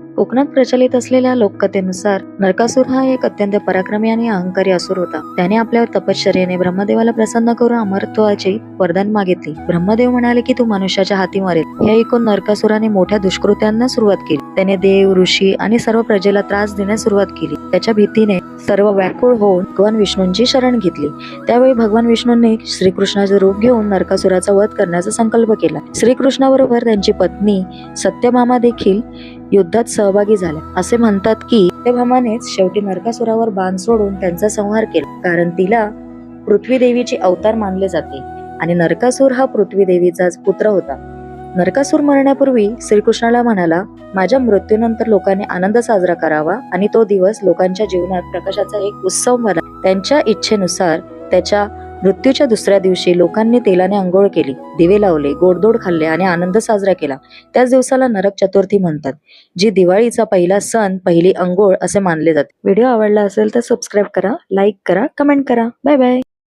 कोकणात प्रचलित असलेल्या लोककथेनुसार नरकासूर हा एक अत्यंत पराक्रमी आणि अहंकारी असुर होता. त्याने आपल्या तपश्चर्येने ब्रह्मदेवाला प्रसन्न करून अमरत्वाचे वरदान मागितले. ब्रह्मदेव म्हणाले की तू मनुष्याच्या हाती मरेल. हे ऐकून नरकासुराने मोठ्या दुष्कृत्यांना सुरुवात केली. त्याने देव ऋषी आणि सर्व प्रजेला त्रास देण्यास सुरुवात केली. त्याच्या भीतीने सर्व व्याकुळ होऊन भगवान विष्णूंची शरण घेतली. त्यावेळी भगवान विष्णूंनी श्रीकृष्णाचे रूप घेऊन नरकासुराचा वध करण्याचा संकल्प केला. श्रीकृष्णाबरोबर त्यांची पत्नी सत्यमामा देखील युद्धात सहभागी झाल्या. असे म्हणतात की सत्यभामानेच शेवटी नरकासुरावर बाण सोडून त्यांचा संहार केला. कारण तिला पृथ्वी देवीचे अवतार मानले जाते आणि नरकासूर हा पृथ्वी देवीचाच पुत्र होता. नरकासूर मरण्यापूर्वी श्रीकृष्णाला म्हणाला माझ्या मृत्यूनंतर लोकांनी आनंद साजरा करावा आणि तो दिवस लोकांच्या जीवनात प्रकाशाचा एक उत्सव म्हणा. त्यांच्या इच्छेनुसार त्याच्या मृत्यूच्या दुसऱ्या दिवशी लोकांनी तेलाने आंघोळ केली दिवे लावले गोडदोड खाल्ले आणि आनंद साजरा केला. त्याच दिवसाला नरक चतुर्थी म्हणतात जी दिवाळीचा पहिला सण पहिली अंघोळ असे मानले जाते. व्हिडिओ आवडला असेल तर सबस्क्राईब करा लाईक करा कमेंट करा. Bye bye